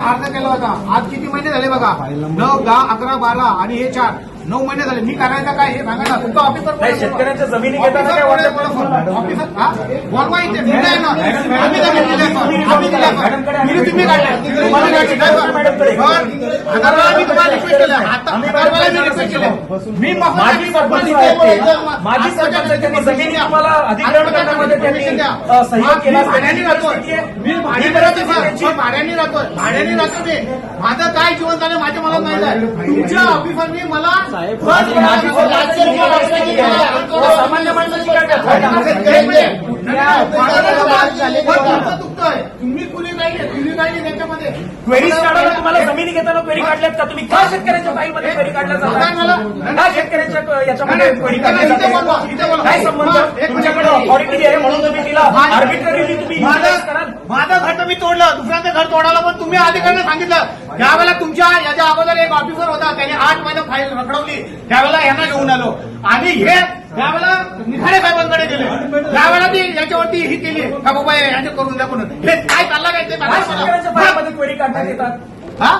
अर्ज केला होता. आज किती महिने झाले बघा? नऊ दहा अकरा बारा आणि हे चार. नऊ महिने झाले. मी करायचं काय? हे सांगा ना तुमचा ऑफिसर शेतकऱ्यांच्या जमिनी? बोलवा इथे. मी नाही ना आम्ही तर दिल्या सर. आम्ही दिल्या सर. मी तुम्ही काढल्या तुम्हाला काढली. काय सर? बरं. हजार वेळा मी तुम्हाला रिक्वेस्ट केलं आता हजार वेळा मी रिक्वेस्ट केलं मी मग माजी सरपंच आहेत ते. माजी सरपंच आहेत त्यांनी जमिनी आम्हाला अधिग्रहण करण्यामध्ये त्यांनी अ, सहयोग केला. भाड्याने राहतोय. मी भाड्याने राहतोय सर. मी भाड्याने राहतोय. भाड्याने राहतो माझं काय जीवन झालं माझ्या मला नाही आहे तुमच्या ऑफिसरनी मला केली आहे. सामान्य तुम्ही कुणी नाहीये तुम्ही नाहीये त्याच्यामध्ये. क्वेरीज काढायला तुम्हाला जमिनी घेताना क्वेरी काढल्यात का? तुम्ही का शेतकऱ्यांच्या फाईलमध्ये क्वेरी काढल्या? जातात का शेतकऱ्यांच्या याच्यामध्ये क्वेरी काढल्या. जातात काय संबंध एक मिनिट. तुमच्याकडे ऑथॉरिटी आहे म्हणून तुम्ही तिला आर्बिट्ररीली कराल माझं घर मी तोडलं दुसऱ्यांचं घर तोडायला पण तुम्ही अधिकाऱ्याने सांगितलं. त्यावेळेला तुमच्या याच्या अगोदर एक ऑफिसर होता त्याने आठ महिने फाईल रखडवली. त्यावेळेला यांना घेऊन आलो. आणि हे त्यावेळेला निखाडे साहेबांकडे गेले. त्यावेळेला ती याच्यावरती ही केली. का बाबा यांचे करून द्या म्हणून हे काय चाललं काय ते क्वेरी काढण्यात येतात. हा?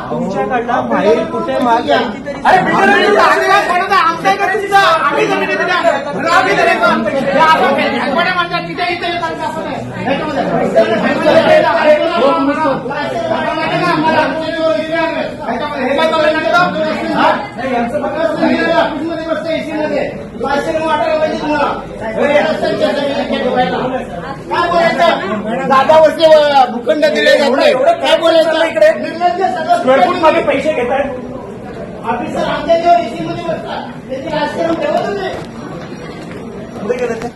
कुठे मागे? तरी? आमच्या इकडे तिथं आम्ही माणसात तिथे दादा वर्षे भूखंड दिले जात नाही काय बोलायचं इकडे? स्क्वेअर फूटमध्ये पैसे घेत आहेत ऑफिसर आमच्या जेव्हा एसी मध्ये बसतात त्याची राजकारण ठेवत होते